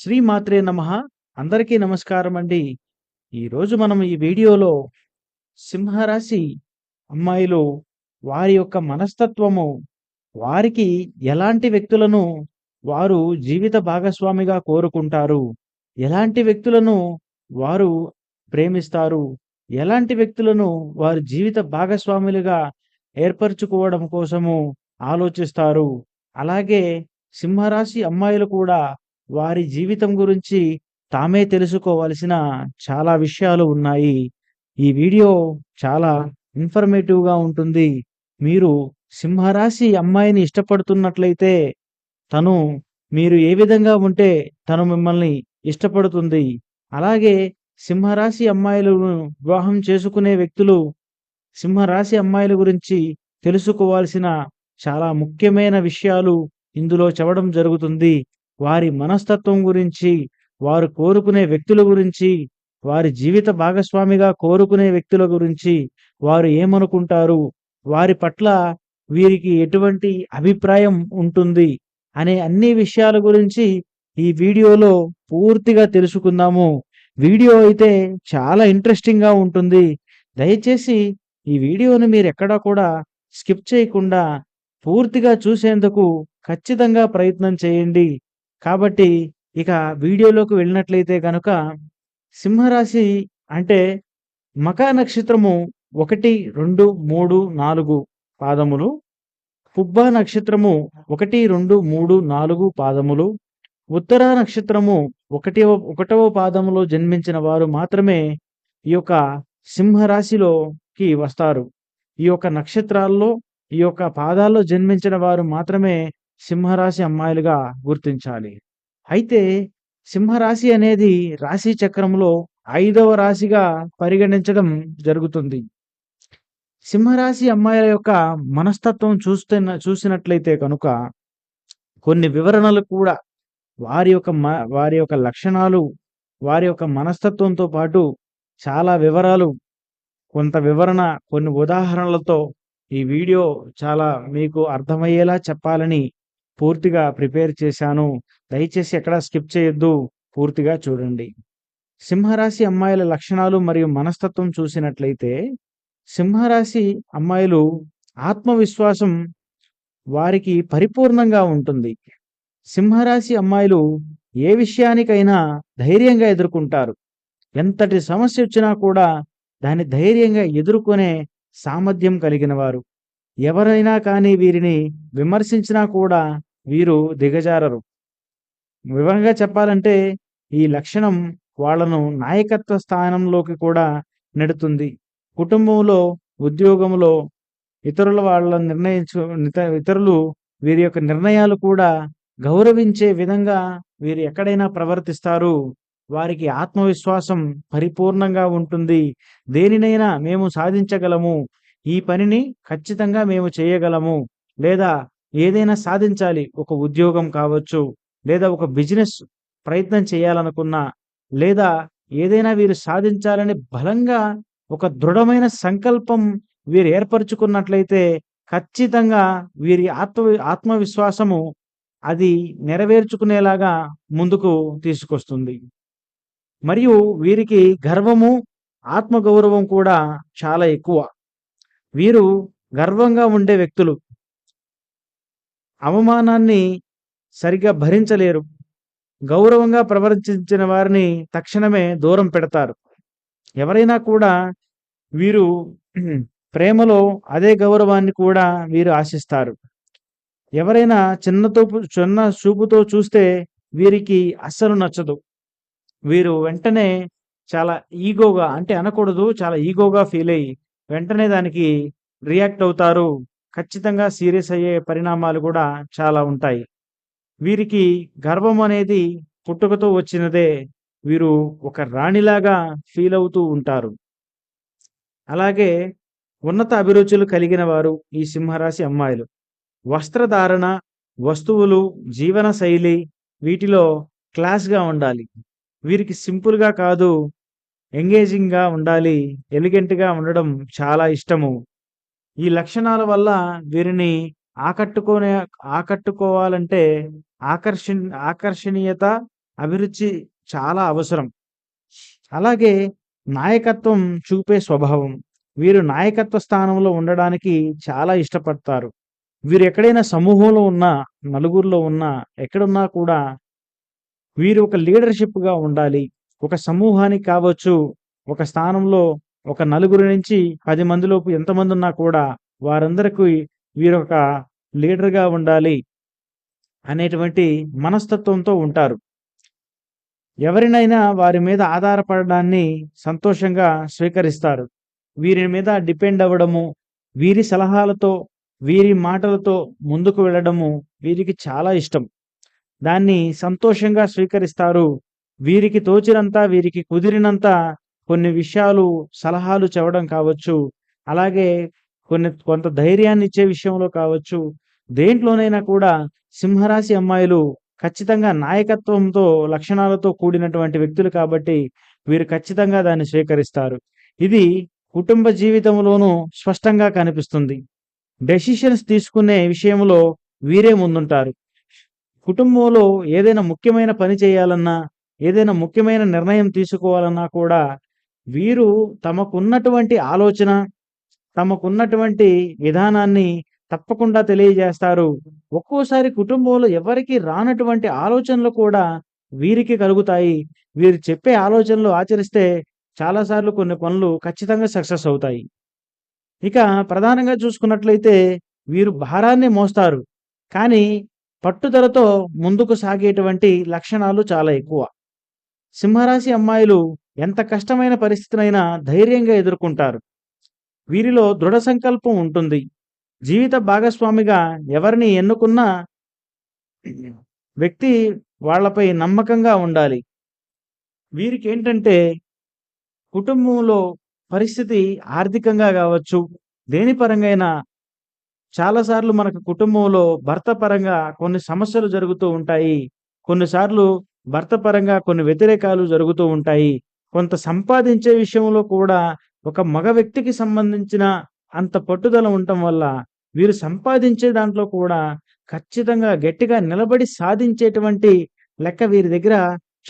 శ్రీమాత్రే నమ. అందరికీ నమస్కారం అండి. ఈరోజు మనం ఈ వీడియోలో సింహరాశి అమ్మాయిలు వారి యొక్క మనస్తత్వము వారికి ఎలాంటి వ్యక్తులను వారు జీవిత భాగస్వామిగా కోరుకుంటారు ఎలాంటి వ్యక్తులను వారు ప్రేమిస్తారు ఎలాంటి వ్యక్తులను వారి జీవిత భాగస్వాములుగా ఏర్పరచుకోవడం కోసము ఆలోచిస్తారు. అలాగే సింహరాశి అమ్మాయిలు కూడా వారి జీవితం గురించి తామే తెలుసుకోవలసిన చాలా విషయాలు ఉన్నాయి. ఈ వీడియో చాలా ఇన్ఫర్మేటివ్గా ఉంటుంది. మీరు సింహరాశి అమ్మాయిని ఇష్టపడుతున్నట్లయితే తను మీరు ఏ విధంగా ఉంటే తను మిమ్మల్ని ఇష్టపడుతుంది. అలాగే సింహరాశి అమ్మాయిలను వివాహం చేసుకునే వ్యక్తులు సింహరాశి అమ్మాయిల గురించి తెలుసుకోవాల్సిన చాలా ముఖ్యమైన విషయాలు ఇందులో చెప్పడం జరుగుతుంది. వారి మనస్తత్వం గురించి వారు కోరుకునే వ్యక్తుల గురించి వారి జీవిత భాగస్వామిగా కోరుకునే వ్యక్తుల గురించి వారు ఏమనుకుంటారు? వారి పట్ల వీరికి ఎటువంటి అభిప్రాయం ఉంటుంది? అనే అన్ని విషయాల గురించి ఈ వీడియోలో పూర్తిగా తెలుసుకుందాము. వీడియో అయితే చాలా ఇంట్రెస్టింగ్గా ఉంటుంది. దయచేసి ఈ వీడియోని మీరు ఎక్కడా కూడా స్కిప్ చేయకుండా పూర్తిగా చూసేందుకు ఖచ్చితంగా ప్రయత్నం చేయండి. కాబట్టి ఇక వీడియోలోకి వెళ్ళినట్లయితే కనుక సింహరాశి అంటే మకా నక్షత్రము ఒకటి రెండు మూడు నాలుగు పాదములు పుబ్బ నక్షత్రము ఒకటి రెండు మూడు నాలుగు పాదములు ఉత్తర నక్షత్రము ఒకటి ఒకటవ పాదములో జన్మించిన వారు మాత్రమే ఈ యొక్క సింహరాశిలోకి వస్తారు. ఈ యొక్క నక్షత్రాల్లో ఈ యొక్క పాదాల్లో జన్మించిన వారు మాత్రమే సింహరాశి అమ్మాయిలుగా గుర్తించాలి. అయితే సింహరాశి అనేది రాశి చక్రంలో ఐదవ రాశిగా పరిగణించడం జరుగుతుంది. సింహరాశి అమ్మాయిల యొక్క మనస్తత్వం చూస్తున్న చూసినట్లయితే కనుక కొన్ని వివరణలు కూడా వారి యొక్క వారి యొక్క లక్షణాలు వారి యొక్క మనస్తత్వంతో పాటు చాలా వివరాలు కొంత వివరణ కొన్ని ఉదాహరణలతో ఈ వీడియో చాలా మీకు అర్థమయ్యేలా చెప్పాలని పూర్తిగా ప్రిపేర్ చేశాను. దయచేసి ఎక్కడ స్కిప్ చేయొద్దు. పూర్తిగా చూడండి. సింహరాశి అమ్మాయిల లక్షణాలు మరియు మనస్తత్వం చూసినట్లయితే సింహరాశి అమ్మాయిలు ఆత్మవిశ్వాసం వారికి పరిపూర్ణంగా ఉంటుంది. సింహరాశి అమ్మాయిలు ఏ విషయానికైనా ధైర్యంగా ఎదుర్కొంటారు. ఎంతటి సమస్య వచ్చినా కూడా దాన్ని ధైర్యంగా ఎదుర్కొనే సామర్థ్యం కలిగిన వారు. ఎవరైనా కానీ వీరిని విమర్శించినా కూడా వీరు దిగజారరు. వివరంగా చెప్పాలంటే ఈ లక్షణం వాళ్ళను నాయకత్వ స్థానంలోకి కూడా నెడుతుంది. కుటుంబంలో ఉద్యోగంలో ఇతరుల వాళ్ళ నిర్ణయించు ఇతరులు వీరి యొక్క నిర్ణయాలు కూడా గౌరవించే విధంగా వీరు ఎక్కడైనా ప్రవర్తిస్తారు. వారికి ఆత్మవిశ్వాసం పరిపూర్ణంగా ఉంటుంది. దేనినైనా మేము సాధించగలము. ఈ పనిని ఖచ్చితంగా మేము చేయగలము. లేదా ఏదైనా సాధించాలి ఒక ఉద్యోగం కావచ్చు లేదా ఒక బిజినెస్ ప్రయత్నం చేయాలనుకున్నా లేదా ఏదైనా వీరు సాధించాలని బలంగా ఒక దృఢమైన సంకల్పం వీరు ఏర్పరచుకున్నట్లయితే ఖచ్చితంగా వీరి ఆత్మ ఆత్మవిశ్వాసము అది నెరవేర్చుకునేలాగా ముందుకు తీసుకొస్తుంది. మరియు వీరికి గర్వము ఆత్మగౌరవం కూడా చాలా ఎక్కువ. వీరు గర్వంగా ఉండే వ్యక్తులు అవమానాన్ని సరిగ్గా భరించలేరు. గౌరవంగా ప్రవర్తించిన వారిని తక్షణమే దూరం పెడతారు. ఎవరైనా కూడా వీరు ప్రేమలో అదే గౌరవాన్ని కూడా వీరు ఆశిస్తారు. ఎవరైనా చిన్నతో చిన్న చూపుతో చూస్తే వీరికి అస్సలు నచ్చదు. వీరు వెంటనే చాలా ఈగోగా అంటే అనకూడదు చాలా ఈగోగా ఫీల్ అయ్యి వెంటనే దానికి రియాక్ట్ అవుతారు. ఖచ్చితంగా సీరియస్ అయ్యే పరిణామాలు కూడా చాలా ఉంటాయి. వీరికి గర్వం అనేది పుట్టుకతో వచ్చినదే వీరు ఒక రాణిలాగా ఫీల్ అవుతూ ఉంటారు. అలాగే ఉన్నత అభిరుచులు కలిగిన వారు ఈ సింహరాశి అమ్మాయిలు. వస్త్రధారణ వస్తువులు జీవన శైలి వీటిలో క్లాస్గా ఉండాలి. వీరికి సింపుల్గా కాదు ఎంగేజింగ్గా ఉండాలి ఎలిగెంట్గా ఉండడం చాలా ఇష్టము. ఈ లక్షణాల వల్ల వీరిని ఆకట్టుకునే ఆకట్టుకోవాలంటే ఆకర్షణ ఆకర్షణీయత అభిరుచి చాలా అవసరం. అలాగే నాయకత్వం చూపే స్వభావం. వీరు నాయకత్వ స్థానంలో ఉండడానికి చాలా ఇష్టపడతారు. వీరు ఎక్కడైనా సమూహంలో ఉన్నా నలుగురిలో ఉన్నా ఎక్కడున్నా కూడా వీరు ఒక లీడర్షిప్గా ఉండాలి. ఒక సమూహానికి కావచ్చు ఒక స్థానంలో ఒక నలుగురు నుంచి పది మందిలోపు ఎంతమంది ఉన్నా కూడా వారందరికీ వీరొక లీడర్గా ఉండాలి అనేటువంటి మనస్తత్వంతో ఉంటారు. ఎవరినైనా వారి మీద ఆధారపడడాన్ని సంతోషంగా స్వీకరిస్తారు. వీరి మీద డిపెండ్ అవ్వడము వీరి సలహాలతో వీరి మాటలతో ముందుకు వెళ్ళడము వీరికి చాలా ఇష్టం. దాన్ని సంతోషంగా స్వీకరిస్తారు. వీరికి తోచినంత వీరికి కుదిరినంత కొన్ని విషయాలు సలహాలు చెప్పడం కావచ్చు అలాగే కొన్ని కొంత ధైర్యాన్ని ఇచ్చే విషయంలో కావచ్చు దేంట్లోనైనా కూడా సింహరాశి అమ్మాయిలు ఖచ్చితంగా నాయకత్వంతో లక్షణాలతో కూడినటువంటి వ్యక్తులు కాబట్టి వీరు ఖచ్చితంగా దాన్ని స్వీకరిస్తారు. ఇది కుటుంబ జీవితంలోనూ స్పష్టంగా కనిపిస్తుంది. డెసిషన్స్ తీసుకునే విషయంలో వీరే ముందుంటారు. కుటుంబంలో ఏదైనా ముఖ్యమైన పని చేయాలన్నా ఏదైనా ముఖ్యమైన నిర్ణయం తీసుకోవాలన్నా కూడా వీరు తమకున్నటువంటి ఆలోచన తమకున్నటువంటి విధానాన్ని తప్పకుండా తెలియజేస్తారు. ఒక్కోసారి కుటుంబంలో ఎవరికి రానటువంటి ఆలోచనలు కూడా వీరికి కలుగుతాయి. వీరు చెప్పే ఆలోచనలు ఆచరిస్తే చాలాసార్లు కొన్ని పనులు ఖచ్చితంగా సక్సెస్ అవుతాయి. ఇక ప్రధానంగా చూసుకున్నట్లయితే వీరు భారాన్ని మోస్తారు. కానీ పట్టుదలతో ముందుకు సాగేటువంటి లక్షణాలు చాలా ఎక్కువ. సింహరాశి అమ్మాయిలు ఎంత కష్టమైన పరిస్థితినైనా ధైర్యంగా ఎదుర్కొంటారు. వీరిలో దృఢ సంకల్పం ఉంటుంది. జీవిత భాగస్వామిగా ఎవరిని ఎన్నుకున్నా వ్యక్తి వాళ్ళపై నమ్మకంగా ఉండాలి. వీరికి ఏంటంటే కుటుంబంలో పరిస్థితి ఆర్థికంగా కావచ్చు దేని పరంగా చాలాసార్లు మనకు కుటుంబంలో భర్త పరంగా కొన్ని సమస్యలు జరుగుతూ ఉంటాయి. కొన్నిసార్లు భర్త పరంగా కొన్ని వ్యతిరేకాలు జరుగుతూ ఉంటాయి. కొంత సంపాదించే విషయంలో కూడా ఒక మగ వ్యక్తికి సంబంధించిన అంత పట్టుదల ఉండటం వల్ల వీరు సంపాదించే దాంట్లో కూడా ఖచ్చితంగా గట్టిగా నిలబడి సాధించేటువంటి లెక్క వీరి దగ్గర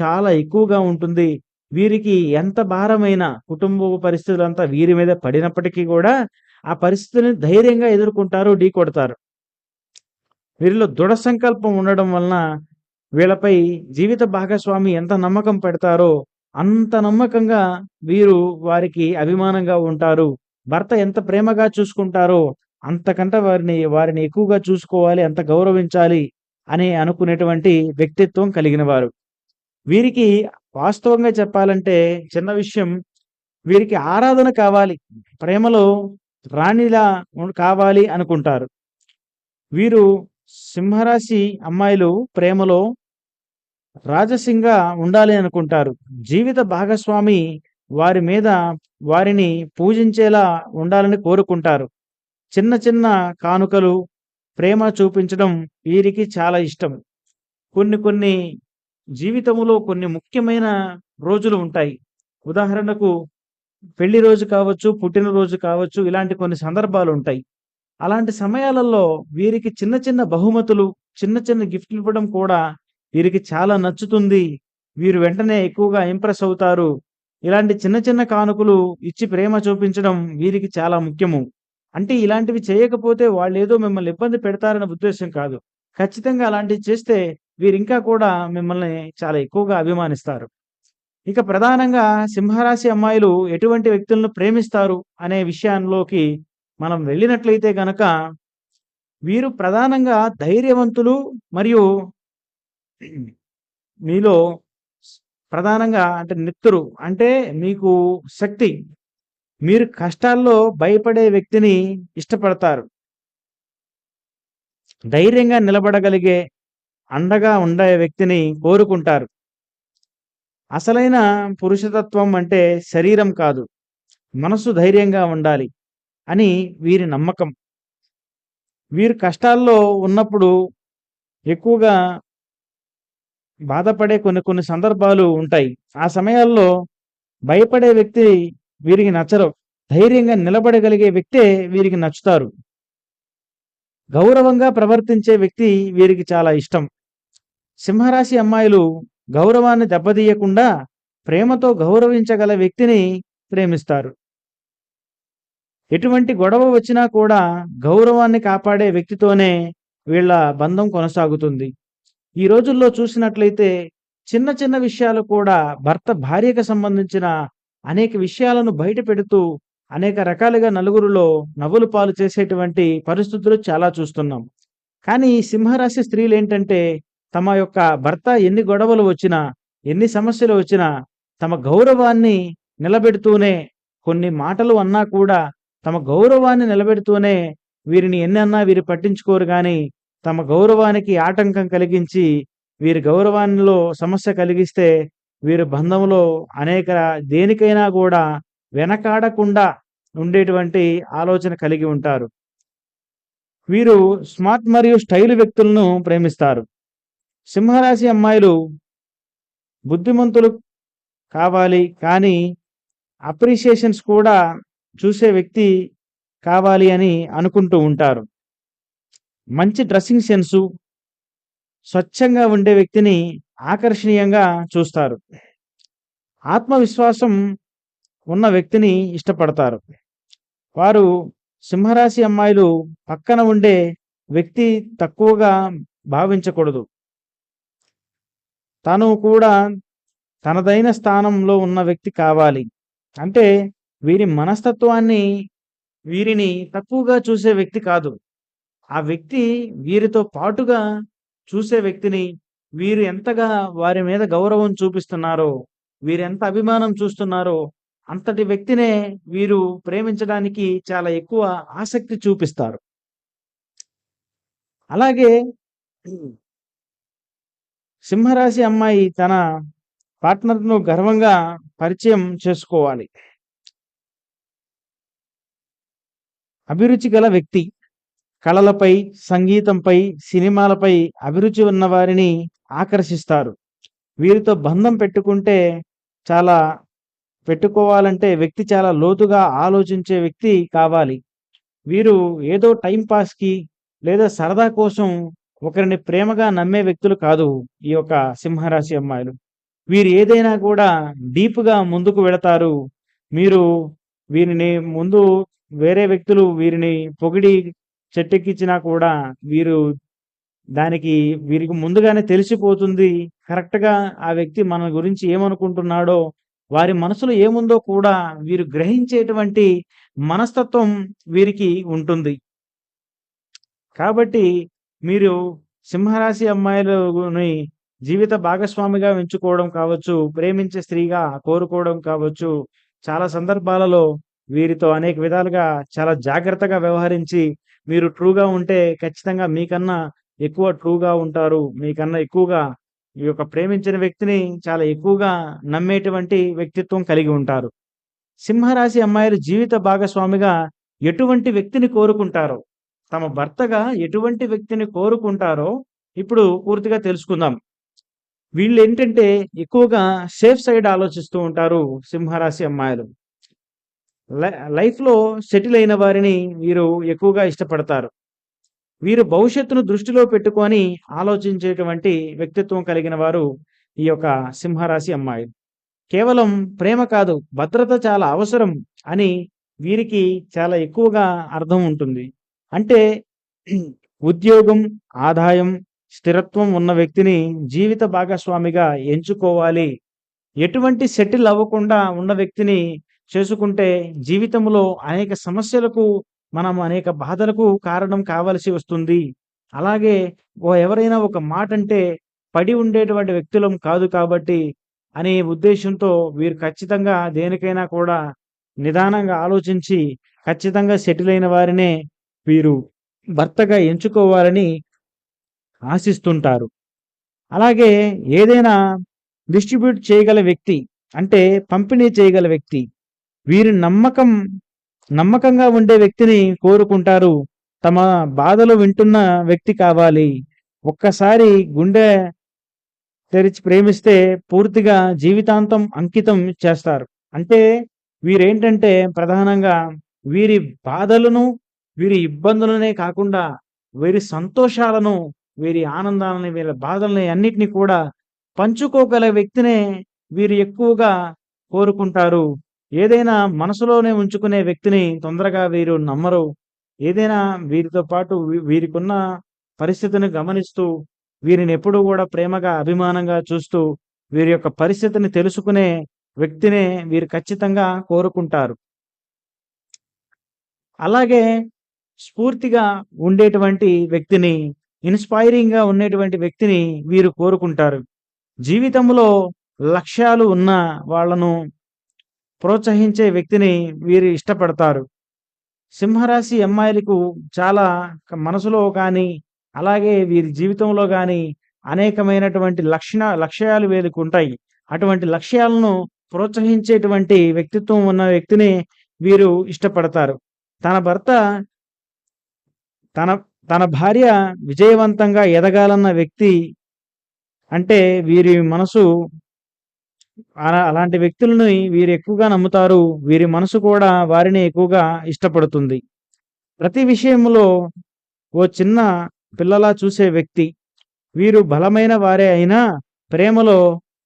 చాలా ఎక్కువగా ఉంటుంది. వీరికి ఎంత భారమైన కుటుంబ పరిస్థితులంతా వీరి మీద పడినప్పటికీ కూడా ఆ పరిస్థితిని ధైర్యంగా ఎదుర్కొంటారు ఢీ కొడతారు. వీరిలో దృఢ సంకల్పం ఉండడం వలన వీళ్ళపై జీవిత భాగస్వామి ఎంత నమ్మకం పెడతారో అంత నమ్మకంగా వీరు వారికి అభిమానంగా ఉంటారు. భర్త ఎంత ప్రేమగా చూసుకుంటారో అంతకంటే వారిని వారిని ఎక్కువగా చూసుకోవాలి అంత గౌరవించాలి అని అనుకునేటువంటి వ్యక్తిత్వం కలిగిన వారు. వీరికి వాస్తవంగా చెప్పాలంటే చిన్న విషయం వీరికి ఆరాధన కావాలి ప్రేమలో రాణిలా కావాలి అనుకుంటారు. వీరు సింహరాశి అమ్మాయిలు ప్రేమలో రాజసింగా ఉండాలి అనుకుంటారు. జీవిత భాగస్వామి వారి మీద వారిని పూజించేలా ఉండాలని కోరుకుంటారు. చిన్న చిన్న కానుకలు ప్రేమ చూపించడం వీరికి చాలా ఇష్టం. కొన్ని కొన్ని జీవితంలో కొన్ని ముఖ్యమైన రోజులు ఉంటాయి. ఉదాహరణకు పెళ్ళి రోజు కావచ్చు పుట్టినరోజు కావచ్చు ఇలాంటి కొన్ని సందర్భాలు ఉంటాయి. అలాంటి సమయాలలో వీరికి చిన్న చిన్న బహుమతులు చిన్న చిన్న గిఫ్ట్లు ఇవ్వడం కూడా వీరికి చాలా నచ్చుతుంది. వీరు వెంటనే ఎక్కువగా ఇంప్రెస్ అవుతారు. ఇలాంటి చిన్న చిన్న కానుకలు ఇచ్చి ప్రేమ చూపించడం వీరికి చాలా ముఖ్యము. అంటే ఇలాంటివి చేయకపోతే వాళ్ళు ఏదో మిమ్మల్ని ఇబ్బంది పెడతారనే ఉద్దేశం కాదు. ఖచ్చితంగా అలాంటివి చేస్తే వీరు ఇంకా కూడా మిమ్మల్ని చాలా ఎక్కువగా అభిమానిస్తారు. ఇక ప్రధానంగా సింహరాశి అమ్మాయిలు ఎటువంటి వ్యక్తులను ప్రేమిస్తారు అనే విషయంలోకి మనం వెళ్ళినట్లయితే గనక వీరు ప్రధానంగా ధైర్యవంతులు మరియు మీలో ప్రధానంగా అంటే నిత్తురు అంటే మీకు శక్తి మీరు కష్టాల్లో భయపడే వ్యక్తిని ఇష్టపడతారు. ధైర్యంగా నిలబడగలిగే అండగా ఉండే వ్యక్తిని కోరుకుంటారు. అసలైన పురుషతత్వం అంటే శరీరం కాదు మనసు ధైర్యంగా ఉండాలి. అని వీరి నమ్మకం. వీరు కష్టాల్లో ఉన్నప్పుడు ఎక్కువగా బాధపడే కొన్ని కొన్ని సందర్భాలు ఉంటాయి. ఆ సమయాల్లో భయపడే వ్యక్తి వీరికి నచ్చరు. ధైర్యంగా నిలబడగలిగే వ్యక్తే వీరికి నచ్చుతారు. గౌరవంగా ప్రవర్తించే వ్యక్తి వీరికి చాలా ఇష్టం. సింహరాశి అమ్మాయిలు గౌరవాన్ని దెబ్బతీయకుండా ప్రేమతో గౌరవించగల వ్యక్తిని ప్రేమిస్తారు. ఎటువంటి గొడవ వచ్చినా కూడా గౌరవాన్ని కాపాడే వ్యక్తితోనే వీళ్ళ బంధం కొనసాగుతుంది. ఈ రోజుల్లో చూసినట్లయితే చిన్న చిన్న విషయాలు కూడా భర్త భార్యకు సంబంధించిన అనేక విషయాలను బయట పెడుతూ అనేక రకాలుగా నలుగురిలో నవ్వులు పాలు చేసేటువంటి పరిస్థితులు చాలా చూస్తున్నాం. కానీ సింహరాశి స్త్రీలు ఏంటంటే తమ యొక్క భర్త ఎన్ని గొడవలు వచ్చినా ఎన్ని సమస్యలు వచ్చినా తమ గౌరవాన్ని నిలబెడుతూనే కొన్ని మాటలు అన్నా కూడా తమ గౌరవాన్ని నిలబెడుతూనే వీరిని ఎన్నన్నా వీరు పట్టించుకోరు కానీ తమ గౌరవానికి ఆటంకం కలిగించి వీరి గౌరవానిలో సమస్య కలిగిస్తే వీరి బంధంలో అనేక దేనికైనా కూడా వెనకాడకుండా ఉండేటువంటి ఆలోచన కలిగి ఉంటారు. వీరు స్మార్ట్ మరియు స్టైల్ వ్యక్తులను ప్రేమిస్తారు. సింహరాశి అమ్మాయిలు బుద్ధిమంతులు కావాలి కానీ అప్రిషియేషన్స్ కూడా చూసే వ్యక్తి కావాలి అని అనుకుంటూ ఉంటారు. మంచి డ్రెస్సింగ్ సెన్సు స్వచ్ఛంగా ఉండే వ్యక్తిని ఆకర్షణీయంగా చూస్తారు. ఆత్మవిశ్వాసం ఉన్న వ్యక్తిని ఇష్టపడతారు. వారు సింహరాశి అమ్మాయిలు పక్కన ఉండే వ్యక్తి తక్కువగా భావించకూడదు. తను కూడా తనదైన స్థానంలో ఉన్న వ్యక్తి కావాలి. అంటే వీరి మనస్తత్వాన్ని వీరిని తక్కువగా చూసే వ్యక్తి కాదు. ఆ వ్యక్తి వీరితో పాటుగా చూసే వ్యక్తిని వీరు ఎంతగా వారి మీద గౌరవం చూపిస్తున్నారో వీరెంత అభిమానం చూస్తున్నారో అంతటి వ్యక్తినే వీరు ప్రేమించడానికి చాలా ఎక్కువ ఆసక్తి చూపిస్తారు. అలాగే సింహరాశి అమ్మాయి తన పార్ట్నర్ను గర్వంగా పరిచయం చేసుకోవాలి. అభిరుచి గల వ్యక్తి. కళలపై సంగీతంపై సినిమాలపై అభిరుచి ఉన్న వారిని ఆకర్షిస్తారు. వీరితో బంధం పెట్టుకుంటే చాలా పెట్టుకోవాలంటే వ్యక్తి చాలా లోతుగా ఆలోచించే వ్యక్తి కావాలి. వీరు ఏదో టైంపాస్కి లేదా సరదా కోసం ఒకరిని ప్రేమగా నమ్మే వ్యక్తులు కాదు ఈ యొక్క సింహరాశి అమ్మాయిలు. వీరు ఏదైనా కూడా డీప్గా ముందుకు వెళతారు. మీరు వీరిని ముందు వేరే వ్యక్తులు వీరిని పొగిడి చెట్టెక్కించినా కూడా వీరు దానికి వీరికి ముందుగానే తెలిసిపోతుంది కరెక్ట్గా ఆ వ్యక్తి మన గురించి ఏమనుకుంటున్నాడో వారి మనసులో ఏముందో కూడా వీరు గ్రహించేటువంటి మనస్తత్వం వీరికి ఉంటుంది. కాబట్టి మీరు సింహరాశి అమ్మాయిలని జీవిత భాగస్వామిగా ఎంచుకోవడం కావచ్చు ప్రేమించే స్త్రీగా కోరుకోవడం కావచ్చు చాలా సందర్భాలలో వీరితో అనేక విధాలుగా చాలా జాగ్రత్తగా వ్యవహరించి మీరు ట్రూగా ఉంటే ఖచ్చితంగా మీకన్నా ఎక్కువ ట్రూగా ఉంటారు. మీకన్నా ఎక్కువగా ఈ యొక్క ప్రేమించిన వ్యక్తిని చాలా ఎక్కువగా నమ్మేటువంటి వ్యక్తిత్వం కలిగి ఉంటారు. సింహరాశి అమ్మాయిలు జీవిత భాగస్వామిగా ఎటువంటి వ్యక్తిని కోరుకుంటారో తమ భర్తగా ఎటువంటి వ్యక్తిని కోరుకుంటారో ఇప్పుడు పూర్తిగా తెలుసుకుందాం. వీళ్ళు ఏంటంటే ఎక్కువగా సేఫ్ సైడ్ ఆలోచిస్తూ ఉంటారు సింహరాశి అమ్మాయిలు. లైఫ్లో సెటిల్ అయిన వారిని వీరు ఎక్కువగా ఇష్టపడతారు. వీరు భవిష్యత్తును దృష్టిలో పెట్టుకొని ఆలోచించేటువంటి వ్యక్తిత్వం కలిగిన వారు ఈ యొక్క సింహరాశి అమ్మాయిలు. కేవలం ప్రేమ కాదు భద్రత చాలా అవసరం అని వీరికి చాలా ఎక్కువగా అర్థం ఉంటుంది. అంటే ఉద్యోగం ఆదాయం స్థిరత్వం ఉన్న వ్యక్తిని జీవిత భాగస్వామిగా ఎంచుకోవాలి. ఎటువంటి సెటిల్ అవ్వకుండా ఉన్న వ్యక్తిని చేసుకుంటే జీవితంలో అనేక సమస్యలకు మనం అనేక బాధలకు కారణం కావలసి వస్తుంది. అలాగే ఓ ఎవరైనా ఒక మాట అంటే పడి ఉండేటువంటి వ్యక్తులం కాదు కాబట్టి అనే ఉద్దేశంతో వీరు ఖచ్చితంగా దేనికైనా కూడా నిదానంగా ఆలోచించి ఖచ్చితంగా సెటిల్ అయిన వారినే వీరు భర్తగా ఎంచుకోవాలని ఆశిస్తుంటారు. అలాగే ఏదైనా డిస్ట్రిబ్యూట్ చేయగల వ్యక్తి అంటే పంపిణీ చేయగల వ్యక్తి వీరి నమ్మకం నమ్మకంగా ఉండే వ్యక్తిని కోరుకుంటారు. తమ బాధలు వింటున్న వ్యక్తి కావాలి. ఒక్కసారి గుండె తెరిచి ప్రేమిస్తే పూర్తిగా జీవితాంతం అంకితం చేస్తారు. అంటే వీరేంటంటే ప్రధానంగా వీరి బాధలను వీరి ఇబ్బందులనే కాకుండా వీరి సంతోషాలను వీరి ఆనందాలని వీరి బాధల్ని అన్నిటినీ కూడా పంచుకోగల వ్యక్తినే వీరు ఎక్కువగా కోరుకుంటారు. ఏదైనా మనసులోనే ఉంచుకునే వ్యక్తిని తొందరగా వీరు నమ్మరు. ఏదైనా వీరితో పాటు వీ- వీరికున్న పరిస్థితిని గమనిస్తూ వీరిని ఎప్పుడూ కూడా ప్రేమగా అభిమానంగా చూస్తూ వీరి యొక్క పరిస్థితిని తెలుసుకునే వ్యక్తినే వీరు ఖచ్చితంగా కోరుకుంటారు. అలాగే స్ఫూర్తిగా ఉండేటువంటి వ్యక్తిని ఇన్స్పైరింగ్గా ఉండేటువంటి వ్యక్తిని వీరు కోరుకుంటారు. జీవితంలో లక్ష్యాలు ఉన్న వాళ్ళను ప్రోత్సహించే వ్యక్తిని వీరు ఇష్టపడతారు. సింహరాశి అమ్మాయిలకు చాలా మనసులో కానీ అలాగే వీరి జీవితంలో కానీ అనేకమైనటువంటి లక్షణ లక్ష్యాలు వీరికి ఉంటాయి అటువంటి లక్ష్యాలను ప్రోత్సహించేటువంటి వ్యక్తిత్వం ఉన్న వ్యక్తిని వీరు ఇష్టపడతారు. తన భర్త తన తన భార్య విజయవంతంగా ఎదగాలన్న వ్యక్తి అంటే వీరి మనసు అలాంటి వ్యక్తులను వీరు ఎక్కువగా నమ్ముతారు. వీరి మనసు కూడా వారిని ఎక్కువగా ఇష్టపడుతుంది. ప్రతి విషయంలో ఓ చిన్న పిల్లలా చూసే వ్యక్తి వీరు బలమైన వారే అయినా ప్రేమలో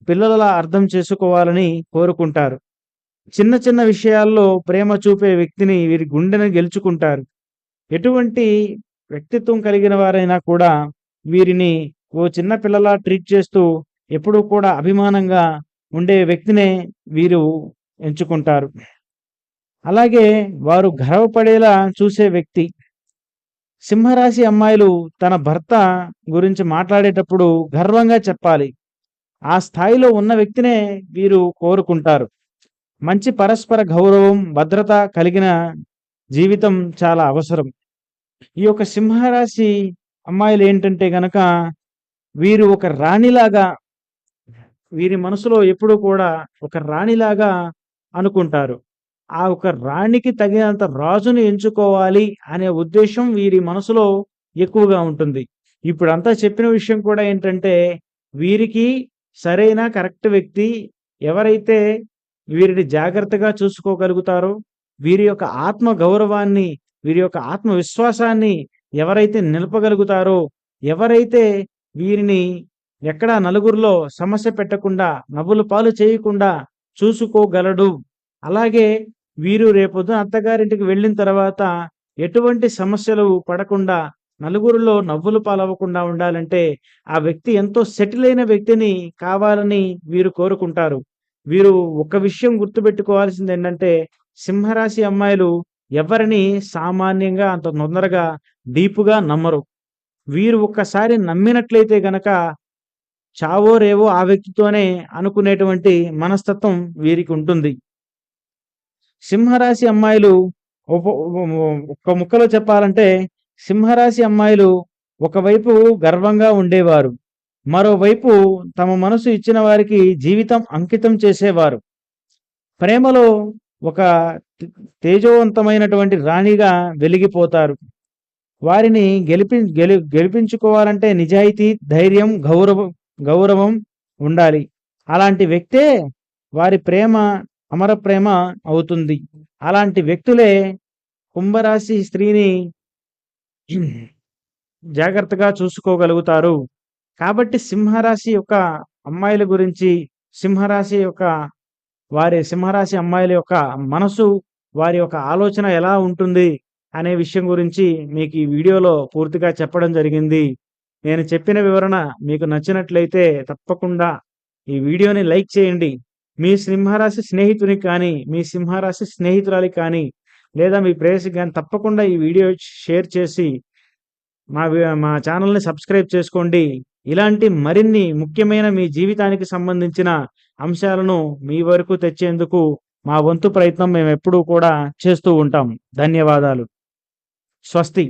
పిల్లలలా అర్థం చేసుకోవాలని కోరుకుంటారు. చిన్న చిన్న విషయాల్లో ప్రేమ చూపే వ్యక్తిని వీరి గుండెను గెలుచుకుంటారు. ఎటువంటి వ్యక్తిత్వం కలిగిన వారైనా కూడా వీరిని ఓ చిన్న పిల్లలా ట్రీట్ చేస్తూ ఎప్పుడూ కూడా అభిమానంగా ఉండే వ్యక్తినే వీరు ఎంచుకుంటారు. అలాగే వారు గర్వపడేలా చూసే వ్యక్తి. సింహరాశి అమ్మాయిలు తన భర్త గురించి మాట్లాడేటప్పుడు గర్వంగా చెప్పాలి. ఆ స్థాయిలో ఉన్న వ్యక్తినే వీరు కోరుకుంటారు. మంచి పరస్పర గౌరవం భద్రత కలిగిన జీవితం చాలా అవసరం. ఈ యొక్క సింహరాశి అమ్మాయిలు ఏంటంటే గనక వీరు ఒక రాణిలాగా వీరి మనసులో ఎప్పుడూ కూడా ఒక రాణిలాగా అనుకుంటారు. ఆ ఒక రాణికి తగినంత రాజును ఎంచుకోవాలి అనే ఉద్దేశం వీరి మనసులో ఎక్కువగా ఉంటుంది. ఇప్పుడంతా చెప్పిన విషయం కూడా ఏంటంటే వీరికి సరైన కరెక్ట్ వ్యక్తి ఎవరైతే వీరిని జాగ్రత్తగా చూసుకోగలుగుతారో వీరి యొక్క ఆత్మ గౌరవాన్ని వీరి యొక్క ఆత్మవిశ్వాసాన్ని ఎవరైతే నిలపగలుగుతారో ఎవరైతే వీరిని ఎక్కడా నలుగురిలో సమస్య పెట్టకుండా నవ్వులు పాలు చేయకుండా చూసుకోగలడు. అలాగే వీరు రేపొద్దు అత్తగారింటికి వెళ్ళిన తర్వాత ఎటువంటి సమస్యలు పడకుండా నలుగురిలో నవ్వులు పాలవ్వకుండా ఉండాలంటే ఆ వ్యక్తి ఎంతో సెటిల్ అయిన వ్యక్తిని కావాలని వీరు కోరుకుంటారు. వీరు ఒక విషయం గుర్తుపెట్టుకోవాల్సింది ఏంటంటే సింహరాశి అమ్మాయిలు ఎవరిని సామాన్యంగా అంత తొందరగా డీపుగా నమ్మరు. వీరు ఒక్కసారి నమ్మినట్లయితే గనక చావో రేవో ఆ వ్యక్తితోనే అనుకునేటువంటి మనస్తత్వం వీరికి ఉంటుంది. సింహరాశి అమ్మాయిలు ఒక ముక్కలో చెప్పాలంటే సింహరాశి అమ్మాయిలు ఒకవైపు గర్వంగా ఉండేవారు మరోవైపు తమ మనసు ఇచ్చిన వారికి జీవితం అంకితం చేసేవారు. ప్రేమలో ఒక తేజవంతమైనటువంటి తేజోవంతమైనటువంటి రాణిగా వెలిగిపోతారు. వారిని గెలిపి గెలి గెలిపించుకోవాలంటే నిజాయితీ ధైర్యం గౌరవం గౌరవం ఉండాలి. అలాంటి వ్యక్తే వారి ప్రేమ అమర ప్రేమ అవుతుంది. అలాంటి వ్యక్తులే కుంభరాశి స్త్రీని జాగ్రత్తగా చూసుకోగలుగుతారు. కాబట్టి సింహరాశి యొక్క అమ్మాయిల గురించి సింహరాశి యొక్క వారి సింహరాశి అమ్మాయిల యొక్క మనసు వారి యొక్క ఆలోచన ఎలా ఉంటుంది అనే విషయం గురించి మీకు ఈ వీడియోలో పూర్తిగా చెప్పడం జరిగింది. నేను చెప్పిన వివరణ మీకు నచ్చినట్లయితే తప్పకుండా ఈ వీడియోని లైక్ చేయండి. మీ సింహరాశి స్నేహితునికి కానీ మీ సింహరాశి స్నేహితురాలికి కానీ లేదా మీ ప్రేయసికి కానీ తప్పకుండా ఈ వీడియో షేర్ చేసి మా మా ఛానల్ని సబ్స్క్రైబ్ చేసుకోండి. ఇలాంటి మరిన్ని ముఖ్యమైన మీ జీవితానికి సంబంధించిన అంశాలను మీ వరకు తెచ్చేందుకు మా వంతు ప్రయత్నం మేము ఎప్పుడూ కూడా చేస్తూ ఉంటాం. ధన్యవాదాలు. స్వస్తి.